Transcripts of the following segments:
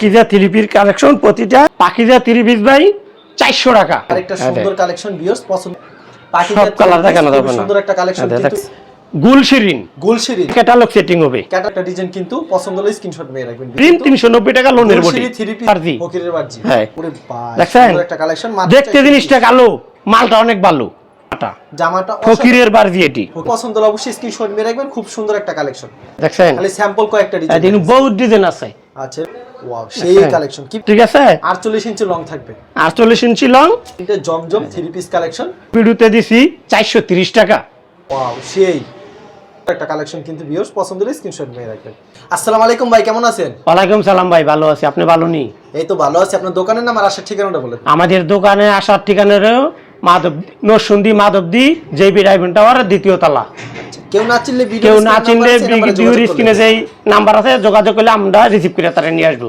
Pakeezah three piece collection প্রতিটা Pakeezah three piece ভাই চারশো টাকা। আরেকটা হ্যাঁ, সুন্দর কালেকশন বিয়স পছন্দ সব কালার দেখানো যাবে না। সুন্দর একটা কালেকশন হ্যাঁ, কিন্তু দেখ। গুলশিরিন। ক্যাটালগ সেটিং হবে। ক্যাটারটা ডিজাইন কিন্তু পছন্দ হলে স্ক্রিনশট মেরে রাখবেন। প্রিন্ট তিনশো নব্বই টাকা লোনের বডি গুলশিরি থ্রি পিস আরজি ফকিরের বার্জি হ্যাঁ। ওরে ভাই দেখছেন? একটা কালেকশন দেখতে জিনিসটা কালো মালটা অনেক ভালো। জামাটা। ফকিরের বারজি এটি। পছন্দ হলে অবশ্যই স্ক্রিনশট মেরে রাখবেন খুব সুন্দর একটা কালেকশন দেখছেন খালি স্যাম্পল কয়েকটা ডিজাইন বহুত ডিজাইন আছে। আছে ওয়াও সেই কালেকশন কি ঠিক আছে? 48 ইঞ্চি লং থাকবে। আটচল্লিশ ইঞ্চি লং এটা জমজম থ্রি পিস কালেকশন ভিডিওতে দিছি চারশো তিরিশ টাকা। ওয়াও সেই। একটা কালেকশন কিন্তু ভিউয়ার্স পছন্দ হলে স্ক্রিনশট মেরে রাখবেন। আসসালামু আলাইকুম ভাই কেমন আছেন? ওয়ালাইকুম সালাম ভাই ভালো আছি। আপনি ভালো নি? এই তো ভালো আছি। আপনার দোকানের নাম আর আসার ঠিকানাটা বলেন আমাদের দোকানে আসার ঠিকানারও Madhab Narsingdi Madhabdi JB diamond tower দ্বিতীয় তলা। কেউ না চিনলে কেউ না চিনলে ভিডিওর স্ক্রিনে যেই নাম্বার আছে যোগাযোগ করলে আমরা রিসিভ করে তারা নিয়ে আসব।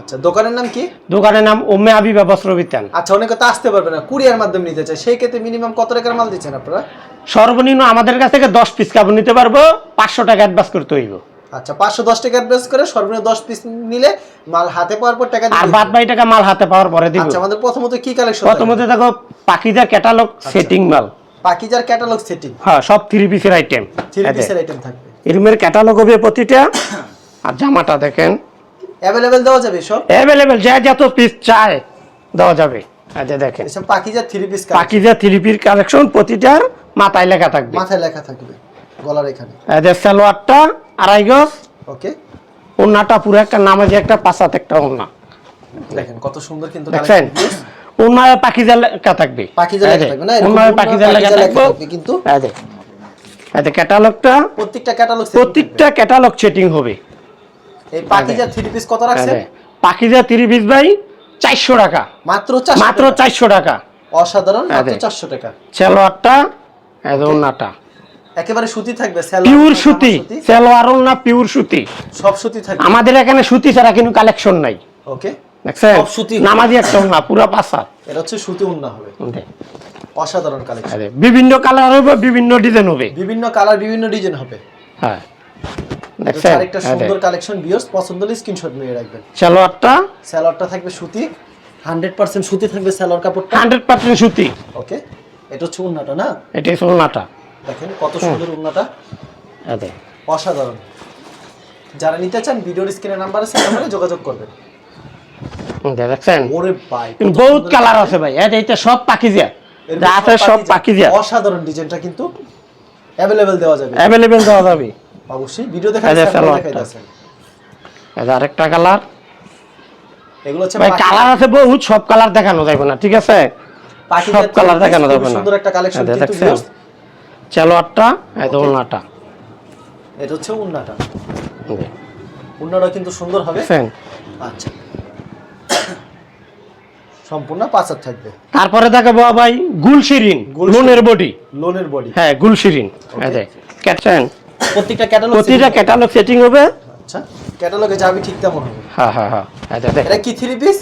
আচ্ছা দোকানের নাম কি? দোকানের নাম ওমে আবিবা বস্ত্র বিতান আচ্ছা অনেকে তো আসতে পারবে না কুরিয়ার মাধ্যমে নিতে সেই ক্ষেত্রে মিনিমাম কত টাকার মাল দিচ্ছেন আপনারা? সর্বনিম্ন আমাদের কাছ থেকে দশ পিস কাপড় নিতে পারব পাঁচশো টাকা অ্যাডভান্স করতে হইব। আচ্ছা পাঁচশো দশ টাকা অ্যাডভান্স করে সর্বনিম্ন দশ পিস নিলে মাল হাতে পাওয়ার পর টাকা আর বাদ বাই টাকা মাল হাতে পাওয়ার পরে দিব। আচ্ছা আমাদের প্রথমত কি কালেকশন প্রথমত দেখো পাখিজা ক্যাটালগ সেটিং মাল। পাকিজার ক্যাটালগ সেটিং হ্যাঁ সব থ্রি পিসের আইটেম থ্রি পিসের আইটেম থাকবে। এরমের ক্যাটালগ হবে প্রতিটা আর জামাটা দেখেন। অ্যাভেলেবেল দেওয়া যাবে সব? অ্যাভেলেবেল যা যত পিস চায় দেওয়া যাবে। আচ্ছা দেখেন। এসব পাকিজার three piece Pakiza three piece collection প্রতিটার মাথায় লেখা থাকবে। মাথায় লেখা থাকবে গলার এখানে। এদের সালোয়ারটা আড়াই গজ। ওকে ওনাটা পুরো একটা নামাজি একটা পাঁচাত একটা ওনা দেখেন কত সুন্দর কিন্তু দেখছেন? ওনায় পাখিজা লেখা থাকবে। লেখা থাকবে না? পাখিজা লেখা কিন্তু। এদের এদের ক্যাটালগটা প্রত্যেকটা ক্যাটালগ প্রত্যেকটা ক্যাটালগ সেটিং হবে। এই পাকিজার থ্রি পিস কত রাখছেন? পাখিজা থ্রি পিস ভাই চারশো টাকা। মাত্র চারশো মাত্র টাকা। চারশো টাকা। অসাধারণ মাত্র আরে। চারশো টাকা। সালোয়ারটা ওনাটা একেবারে সুতি থাকবে পিওর সুতি সালোয়ার না পিওর সুতি। সব সুতি থাকবে। আমাদের এখানে সুতি ছাড়া কিন্তু কালেকশন নাই। ওকে দেখছেন? সব সুতি। নামাজি একটা না পুরা পাশা। এটা হচ্ছে সুতি উন্না হবে। অসাধারণ কালেকশন বিভিন্ন কালার হবে বিভিন্ন ডিজাইন হবে। বিভিন্ন কালার বিভিন্ন ডিজাইন হবে। হ্যাঁ। দেখছেন? আরেকটা সুন্দর কালেকশন বিয়স পছন্দ হলে স্ক্রিনশট নিয়ে রাখবেন। সালোয়ারটা? সালোয়ারটা থাকবে সুতি হান্ড্রেড পার্সেন্ট সুতি থাকবে সালোয়ার কাপড়টা। হান্ড্রেড পার্সেন্ট সুতি। ওকে এটা হচ্ছে উন্নাটা না? সোলনাটা দেখেন কত সুন্দর উন্নাটা। অসাধারণ। যারা নিতে চান ভিডিওর স্ক্রিনে নাম্বার আছে নাম্বারে যোগাযোগ করবেন। দেখছেন? ওরে ভাই কত বহুত কালার আছে ভাই এটা এটা সব এরকম যা আছে সব পাখিজা অসাধারণ ডিজাইনটা কিন্তু অ্যাভেলেবেল দেওয়া যাবে। অ্যাভেলেবেল দেওয়া যাবে। অবশ্যই ভিডিও দেখা এই যে স্যাম্পল সালোয়ারটা। দেখাইতেছেন এটা আরেকটা কালার। এগুলো হচ্ছে ভাই কালার আছে বহুত সব কালার দেখানো যাবে না ঠিক আছে? সব কালার দেখানো যাবে না। সুন্দর একটা কালেকশন কিন্তু দেখছেন? viewers, সালোয়ারটা এটা ওলনাটা এটা হচ্ছে উন্নাটা উন্নাটা কিন্তু সুন্দর হবে। আচ্ছা। সম্পূর্ণ পাঁচার থাকবে। তারপরে দেখাবো ভাই গুলশিরিন। লোনের বডি। লোনের বডি। হ্যাঁ গুলশিরিন। ক্যাটছেন প্রত্যেকটা ক্যাটালগ। প্রতিটা ক্যাটালগ সেটিং হবে। আচ্ছা ক্যাটালগে যাবে ঠিক তেমন হবে। হ্যাঁ হ্যাঁ হ্যাঁ। এটা কি থ্রি পিস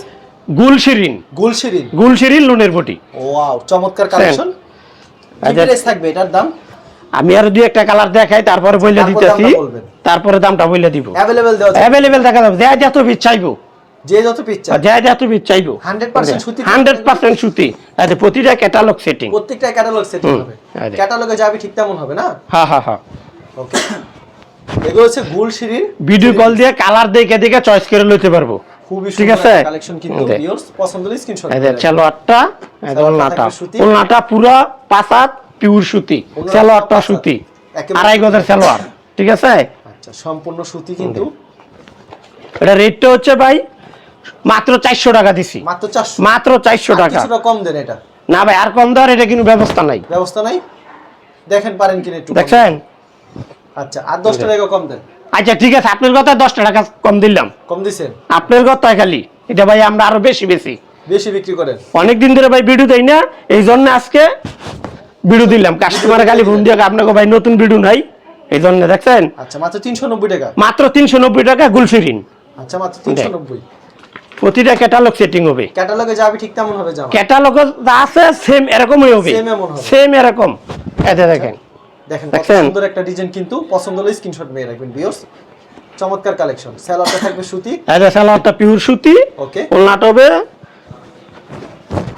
গুলশিরিন। গুলশিরিন। গুলশিরিন লোনের বডি। ওয়াও চমৎকার কালেকশন। প্রাইস থাকবে এটার দাম? আমি আর দুই একটা কালার দেখাই তারপরে তারপর দিতেছি। তারপরে দামটা বইলে দিব। অ্যাভেলেবেল দেওয়া অ্যাভেলেবেল দেখা যাবে যা যত পিস চাইব যে যত পিস চাই। যা যত পিস চাইব। 100% সুতি হান্ড্রেড পার্সেন্ট সুতি। আচ্ছা প্রতিটা ক্যাটালগ সেটিং প্রত্যেকটা ক্যাটালগ সেটিং হবে। ক্যাটালগে যাবে ঠিক তেমন হবে না? হ্যাঁ হ্যাঁ হ্যাঁ ওকে এগুলো হচ্ছে গুলশিরিন ভিডিও কল দিয়ে কালার দেখে দেখে চয়েস করে লইতে পারব। খুবই ঠিক আছে? কালেকশন কিন্তু। ভিউয়ার্স পছন্দ হলে স্ক্রিনশট ওলনাটা সুতি। ওলনাটা পুরো পাঁচাত পিওর সুতি। সালোয়ারটা। সুতি। আড়াই গজের সালোয়ার ঠিক আছে? আচ্ছা সম্পূর্ণ সুতি কিন্তু। এটা রেটটা হচ্ছে ভাই মাত্র চারশো টাকা দিছি। মাত্র চারশো? টাকা। কম দেন এটা। না ভাই আর কম দেওয়ার এটা কিন্তু ব্যবস্থা নাই। ব্যবস্থা নাই? দেখেন পারেন কিনা একটু। দেখছেন? আচ্ছা আর 10 টাকা কম দেন। আচ্ছা ঠিক আছে আপনার কথা দশটা টাকা কম দিলাম। কম দিছেন? আপনার কথা খালি। এটা ভাই আমরা আরও বেশি বেশি। বেশি বিক্রি করেন। অনেক দিন ধরে ভাই ভিডিও দেই না এই জন্য আজকে ভিডিও দিলাম। কাস্টমার খালি ফোন দিয়ে আপনাকে ভাই নতুন ভিডিও নাই? এই জন্য দেখছেন? আচ্ছা মাত্র 390 টাকা। মাত্র তিনশো নব্বই টাকা গুলশিরিন আচ্ছা মাত্র 390 প্রতিটা ক্যাটালগ সেটিং হবে। ক্যাটালগে যাবে ঠিক তেমন হবে জামা। ক্যাটালগ যা আছে সেম এরকমই হবে। Same এমন হবে। সেম এরকম। এতে দেখেন। দেখেন কত সুন্দর একটা ডিজাইন কিন্তু। পছন্দ হলে স্ক্রিনশট মেরে রাখবেন ভিউয়ার্স চমৎকার কালেকশন স্যালোয়ারটা থাকবে সুতি। এটা সালোয়ারটা পিওর সুতি। ওকে ওলনাটা হবে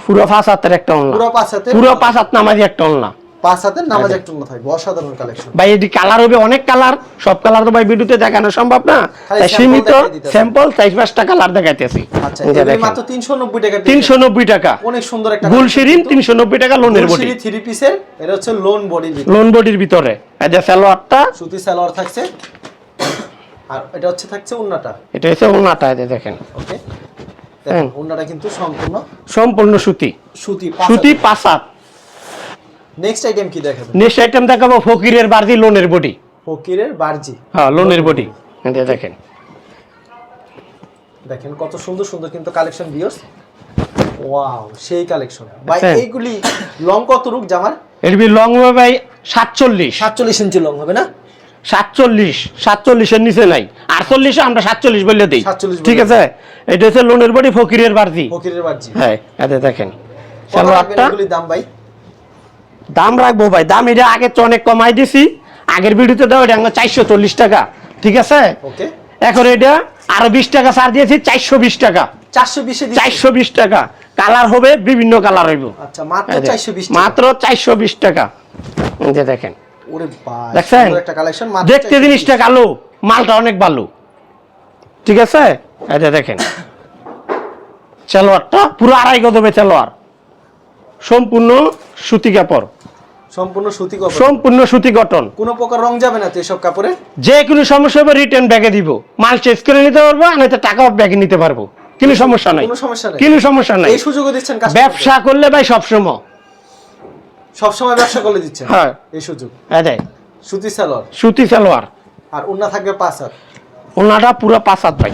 পুরো পাঁচ হাতের একটা ওলনা পুরো পাঁচ হাতে পুরো পাঁচ হাত নামাজি একটা ওলনা পাঁচ হাতের নামাজ একটু থাকবে অসাধারণ কালেকশন ভাই এটি কালার হবে অনেক কালার সব কালার তো ভাই ভিডিওতে দেখানো সম্ভব না। তাই সীমিত স্যাম্পল চার পাঁচটা কালার দেখাইতেছি। আচ্ছা এই যে দেখেন। মাত্র 390 টাকা তিনশো নব্বই টাকা। অনেক সুন্দর একটা গুলশিরিন তিনশো নব্বই টাকা লোনের বডি থ্রি পিসের এটা হচ্ছে লোন বডির ভিতরে। লোন বডির ভিতরে। এই সালোয়ারটা। সুতি সালোয়ার থাকছে। আর এটা হচ্ছে থাকছে এটা হচ্ছে দেখেন। ওকে। হ্যাঁ। কিন্তু সম্পূর্ণ সম্পূর্ণ সুতি। সুতি সুতি পাঁচ হাত। নেক্সট আইটেম কি দেখাবেন নেক্সট আইটেম দেখাবো ফকিরের বার্জি লোনের বডি। ফকিরের বারজি হ্যাঁ লোনের বডি। এই যে দেখেন। দেখেন কত সুন্দর সুন্দর কিন্তু কালেকশন ভিউয়ার্স ওয়াও সেই কালেকশন ভাই এইগুলি লং কত রুক জামার? এর বি লং হবে ভাই সাতচল্লিশ। সাতচল্লিশ ইঞ্চি লং হবে না? সাতচল্লিশ সাতচল্লিশের নিচে নাই। আটচল্লিশে আমরা সাতচল্লিশ বললে দিই। 47 বলে ঠিক আছে এটা হচ্ছে লোনের বডি ফকিরের বার্জি ফকিরের বারজি হ্যাঁ এতে দেখেন। সালোয়ারটা এগুলির দাম ভাই? দাম রাখব ভাই দাম এটা আগে তো অনেক কমাই দিছি। আগের ভিডিওতে দাও এটা চারশো চল্লিশ টাকা ঠিক আছে? এখন এটা আরও বিশ টাকা ছাড় দিয়েছি চারশো বিশ টাকা। চারশো বিশে টাকা। কালার হবে বিভিন্ন কালার হইব। আচ্ছা মাত্র চারশো বিশ টাকা। যে দেখেন। দেখছেন? দেখতে 420 জিনিসটা কালো মালটা অনেক ভালো। ঠিক আছে? যে দেখেন। সালোয়ারটা পুরো আড়াই গদবে সালোয়ার সম্পূর্ণ সুতি কাপড়। সম্পূর্ণ সুতি কাপড় সম্পূর্ণ সুতি কটন কোনো প্রকার রং যাবে না তো এসব কাপড়ে? যে কোনো সমস্যা হবে রিটার্ন ব্যাগে দিব। মাল চেঞ্জ করে নিতে পারব আর নয়তো টাকাও ব্যাগে নিতে পারব। কোনো সমস্যা নাই। কোনো সমস্যা নেই। কোনো সমস্যা নাই। এই সুযোগও দিচ্ছেন ব্যবসা করলে ভাই সবসময়। সবসময় ব্যবসা করে দিচ্ছেন? হ্যাঁ। এই সুযোগ। এই দেখ, সুতি সালোয়ার। সুতি সালোয়ার। আর উন্না থাকবে পাঁচ হাত। ওনাটা পুরো পাঁচ হাত ভাই।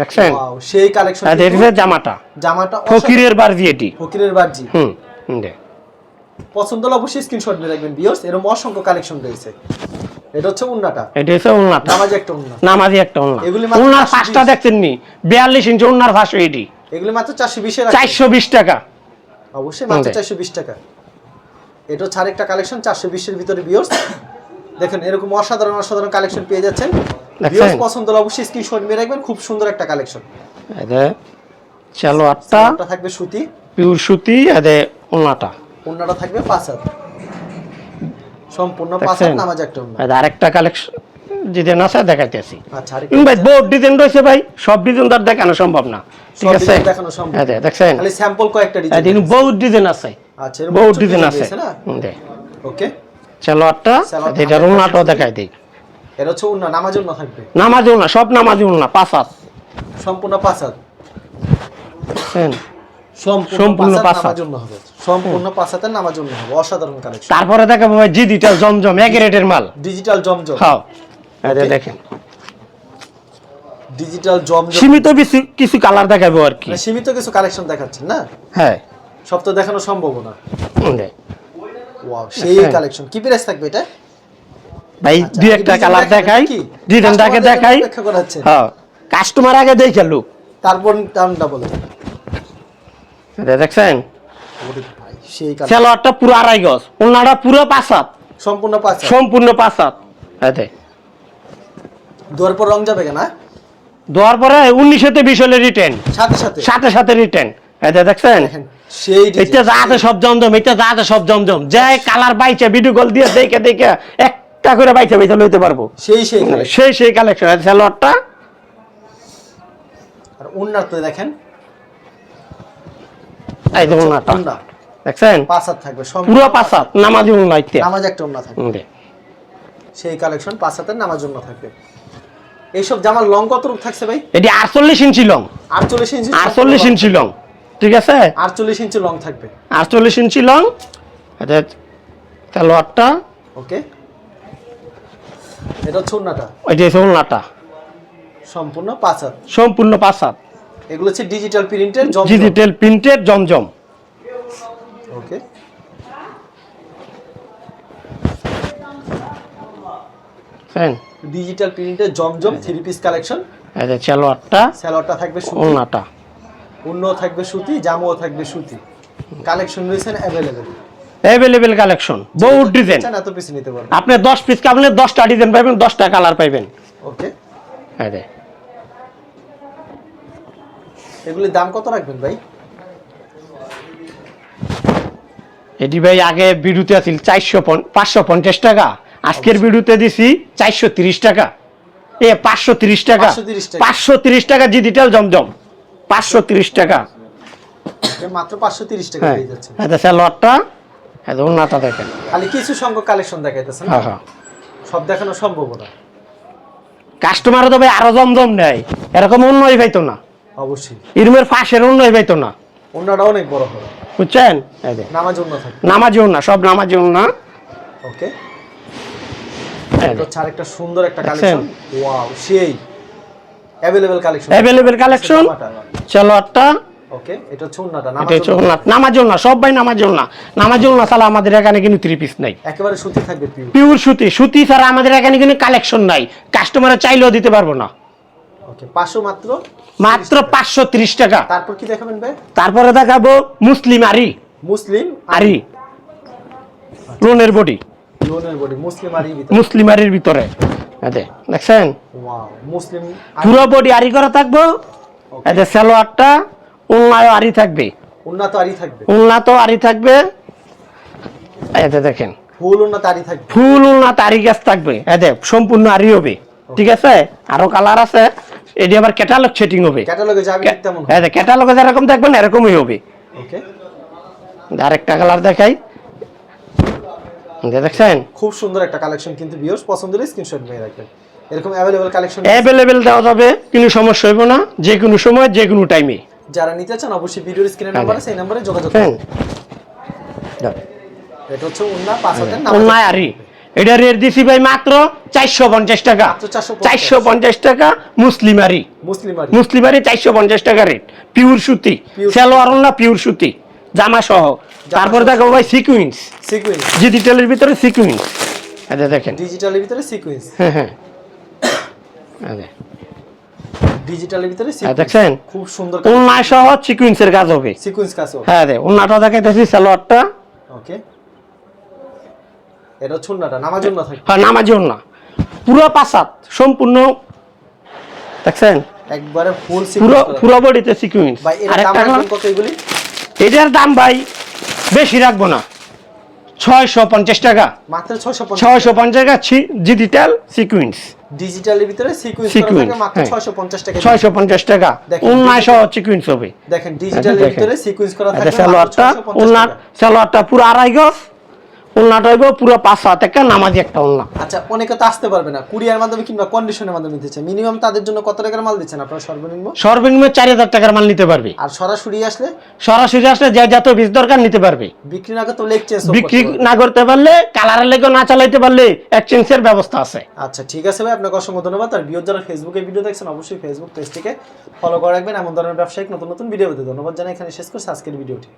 দেখছেন? সেই কালেকশন এই জামাটা? জামাটা। ফকিরের বার্জি এটি। ফকিরের হুম হুম দেখ। পছন্দ হলে অবশ্যই স্ক্রিনশট নিয়ে রাখবেন বিয়স এরকম অসংখ্য কালেকশন রয়েছে। এটা হচ্ছে উন্নাটা। এটা হচ্ছে ওনাটা নামাজ একটা উন্না। নামাজি একটা ওনা এগুলি মাত্র 420 পাঁচটা দেখছেন নি বিয়াল্লিশ ইঞ্চি ওনার ভাষা এটি এগুলি মাত্র চারশো বিশে চারশো বিশ টাকা। অবশ্যই মাত্র হুম। চারশো বিশ টাকা। এটা হচ্ছে আরেকটা কালেকশন চারশো বিশের ভিতরে বিয়স দেখেন এরকম অসাধারণ অসাধারণ কালেকশন পেয়ে যাচ্ছেন? বিয়স পছন্দ হলে অবশ্যই স্ক্রিনশট নিয়ে রাখবেন। খুব সুন্দর একটা কালেকশন যে চলো আটটা এটা থাকবে সুতি। পিওর সুতি এদে ওনাটা উন্নাটা থাকবে পাঁচ হাত। সম্পূর্ণ পাঁচ হাত নামাজ একটা এদে আরেকটা কালেকশন ডিজাইন আছে দেখাইতেছি। আচ্ছা ভাই বহুত ডিজাইন রয়েছে ভাই। সব ডিজাইন তার দেখানো সম্ভব না। ঠিক আছে? দেখানো সম্ভব। এই দেখছেন? খালি স্যাম্পল কয়েকটা ডিজাইন বহুত ডিজাইন আছে। আচ্ছা বহুত ডিজাইন আছে। না? হুম, ওকে এটা থাকবে ওনাটাও দেখাই দিই। এটা হচ্ছে উন্না নামাজের না থাকবে। নামাজি ওনা সব নামাজি পাঁচ হাত। সম্পূর্ণ পাঁচ হাত? সম্পূর্ণ সম্পূর্ণ পাঁচ। নামাজ উন্না হবে। সম্পূর্ণ অসাধারণ কালেকশন। তারপরে দেখাবো ভাই জিডিটাল জমজম এক রেটের মাল। ডিজিটাল জমজম। এই দেখেন। ডিজিটাল জমজম। সীমিত কিছু কিছু কালার দেখাবো আর কি। মানে সীমিত কিছু কালেকশন দেখাচ্ছেন না? হ্যাঁ। সব তো দেখানো সম্ভব না। ওয়াও সেই হ্যাঁ। কালেকশন। কি প্রাইস থাকবে এটা? ভাই আচ্ছা, দুই একটা কালার দেখাই কি? ডিজাইনটাকে দেখাই। হ্যাঁ। কাস্টমার আগে দেখে লুক। তারপর দামটা বলে। দেখছেন সেই সেলোয়ারটা পুরো আড়াই গজ। ওনাটা পুরো পাঁচ হাত। সম্পূর্ণ পাঁচ সম্পূর্ণ পাঁচ হাত। এতে পর রং যাবে না দেওয়ার পরে উনিশেতে বিশ হলে রিটার্ন সাথে সাথে? সাথে সাথে রিটার্ন দেখছেন সেই এটা যা আছে সব জমজম এটা যা আছে সব জমজম। যাই কালার ভিডিও কল দিয়ে দেখে দেখে একটা করে লইতে পারব। সেই সেই সেই সেই কালেকশন সেলোয়ারটা আর উন্নার তো দেখেন এই যে ওনাটা দেখছেন? পাঁচ হাত থাকবে পুরো পাঁচ হাত নামাজি ওনা ইত্যা নামাজ একটা উন্না থাকবে। সেই কালেকশন পাঁচ হাতের নামাজ জন্য থাকবে। এইসব জামার লং কত রূপ থাকছে ভাই? এটি আটচল্লিশ ইঞ্চি লং আটচল্লিশ ইঞ্চি আটচল্লিশ ইঞ্চি লং ঠিক আছে? আটচল্লিশ ইঞ্চি লং থাকবে। আটচল্লিশ ইঞ্চি লং এটা সালোয়ারটা ওকে। এটা হচ্ছে উন্নাটা ওইটা হচ্ছে ওনাটা সম্পূর্ণ পাঁচ হাত সম্পূর্ণ পাঁচ হাত এগুলো হচ্ছে ডিজিটাল প্রিন্টের জম ডিজিটাল প্রিন্টেড জমজম। ওকে হ্যাঁ ডিজিটাল প্রিন্টের জমজম থ্রি পিস কালেকশন যে সালোয়ারটা স্যালোয়ারটা থাকবে ওনাটা উন্নও থাকবে সুতি জামাও থাকবে সুতি। কালেকশন রয়েছে অ্যাভেলেবেল অ্যাভেলেবেল কালেকশন বহুত ডিজাইন এত পিস নিতে পারবেন। আপনি দশ পিস কাপলে দশটা ডিজাইন পাইবেন দশটা কালার পাইবেন। ওকে এই যে। এগুলির দাম কত রাখবেন ভাই? এটি ভাই আগে বিড়ুতে আছিল চারশো পাঁচশো পঞ্চাশ টাকা। আজকের বিড়ুতে দিছি চারশো তিরিশ টাকা। এ পাঁচশো তিরিশ টাকা। 530 টাকা। পাঁচশো তিরিশ টাকা ডিজিটাল জমজম। পাঁচশো তিরিশ টাকা। মাত্র পাঁচশো তিরিশ টাকা হ্যাঁ। পেয়ে যাচ্ছেন। এটা স্যালোয়ারটা এটা ওনাটা দেখেন। খালি কিছু সংখ্যক কালেকশন দেখাইতেছেন হ্যাঁ হ্যাঁ। সব দেখানো সম্ভব না। কাস্টমারও তো ভাই আরও জমজম নেয়। এরকম অন্যই পাইতো না। অবশ্যই। ইরুমের পাইতো না। অন্যটা অনেক বড় হবে। বুঝছেন? নামাজ অন্য থাকে। নামাজিও না সব নামাজিও না ওকে। হচ্ছে আরেকটা সুন্দর একটা কালেকশন ওয়াও সেই অ্যাভেলেবেল কালেকশন অ্যাভেলেবেল কালেকশন সালোয়ারটা ওকে এটা হচ্ছে অন্যটা। এটা হচ্ছে না সব ভাই নামাজিও না নামাজিও না তাহলে আমাদের এখানে কিন্তু থ্রি পিস নাই। একেবারে সুতি থাকবে পিওর সুতি। সুতি ছাড়া আমাদের এখানে কিন্তু কালেকশন নাই। কাস্টমারে চাইলেও দিতে পারব না। ওকে পাঁচশো মাত্র মাত্র পাঁচশো তিরিশ টাকা। তারপর কি দেখাবেন ভাই? তারপরে দেখাবো মুসলিম আরি। মুসলিম আরি। লোনের বডি। লোনের বডি মুসলিম আরি ভিতরে। মুসলিম আরির ভিতরে। এতে দেখছেন? ওয়াও মুসলিম পুরো বডি আরি করা থাকব। এতে সালোয়ারটা উন্নায় আরি থাকবে। আরি থাকবে। উন্না তো আরি থাকবে। এতে দেখেন। ফুল উন্নত আরি থাকবে। ফুল উন্না তারি গাছ থাকবে। এতে সম্পূর্ণ আরি হবে। ঠিক আছে? আরও কালার আছে। এটি আবার ক্যাটালগ সেটিং হবে। ক্যাটালগে যাবে তেমন এতে ক্যাটালগে যেরকম দেখবেন এরকমই হবে। ওকে আরেকটা কালার দেখাই। দেখছেন? খুব সুন্দর একটা কালেকশন কিন্তু ভিউয়ার্স পছন্দ হলে স্ক্রিনশট নিয়ে রাখবেন। এরকম অ্যাভেলেবল কালেকশন অ্যাভেলেবেল দেওয়া যাবে কোনো সমস্যা হইব না যে কোনো সময় যে কোনো টাইমে যারা নিতে চান অবশ্যই ভিডিওর স্ক্রিনে হ্যাঁ, নাম্বার আছে এই নম্বরে যোগাযোগ হ্যাঁ। করুন। এটা হচ্ছে উন্না পাঁচ হাজার নাম অন্যায় আরি। এটা রেট দিছি ভাই মাত্র চারশো পঞ্চাশ টাকা। চারশো পঞ্চাশ। টাকা মুসলিম আরি মুসলিম আরি চারশো পঞ্চাশ টাকা রেট পিওর সুতি। সেলোয়ার না পিওর সুতি। জামা সহ তারপরে। দেখো ভাই সিকুইন্স ডিজিটালের ভিতরে সিকুইন্স এটা দেখেন। ডিজিটালের ভিতরে সিকুয়েন্স হ্যাঁ হ্যাঁ। ডিজিটালের ভিতরে দেখছেন? খুব সুন্দর অন্যায় সহ সিকুইন্সের কাজ হবে। সিকুয়েন্স কাজ হ্যাঁ দে অন্যটা দেখাইতেছি সালোয়ারটা ওকে এটা হচ্ছে উন্নাটা নামাজ উন্না থাকে হ্যাঁ নামাজি না। পুরো পাসাত সম্পূর্ণ দেখছেন? একবারে ফুল পুরো পুরো বডিতে সিকুয়েন্স আরেকটা রাখবেন কত এগুলি? এটার দাম ভাই বেশি রাখব না। ছয়শো পঞ্চাশ টাকা। মাত্র 650 ছয়শো পঞ্চাশ টাকা ডিজিটাল সিকুয়েন্স ডিজিটালের ভিতরে সিকুয়েন্স মাত্র হ্যাঁ। 650 টাকা। ছয়শো পঞ্চাশ টাকা। সহ সিকুয়েন্স হবে। দেখেন ডিজিটালের ভিতরে সিকুয়েন্স করা থাকে মাত্র সালোয়ারটা 650 সালোয়ারটা পুরো আড়াই গজ। ওনাটা হইব পুরো পাঁচ হাত একটা নামাজি একটা ওনা আচ্ছা অনেকে তো আসতে পারবে না। কুরিয়ার মাধ্যমে কিংবা কন্ডিশনের মাধ্যমে নিতে মিনিমাম তাদের জন্য কত টাকার মাল দিচ্ছেন আপনারা সর্বনিম্ন? সর্বনিম্ন চার হাজার টাকার মাল নিতে পারবে। আর সরাসরি আসলে? সরাসরি আসলে যে যত বীজ দরকার নিতে পারবে। বিক্রি না করতে বিক্রি না করতে পারলে কালারের লেগে না চালাইতে পারলে এক্সচেঞ্জের ব্যবস্থা আছে। আচ্ছা ঠিক আছে ভাই আপনাকে অসংখ্য ধন্যবাদ। আর যারা ফেসবুকে ভিডিও দেখছেন অবশ্যই ফেসবুক পেজটিকে ফলো করে রাখবেন। এমন ধরনের ব্যবসায়িক নতুন নতুন ভিডিও পেতে ধন্যবাদ জানাই। এখানে শেষ করছি আজকের ভিডিওটি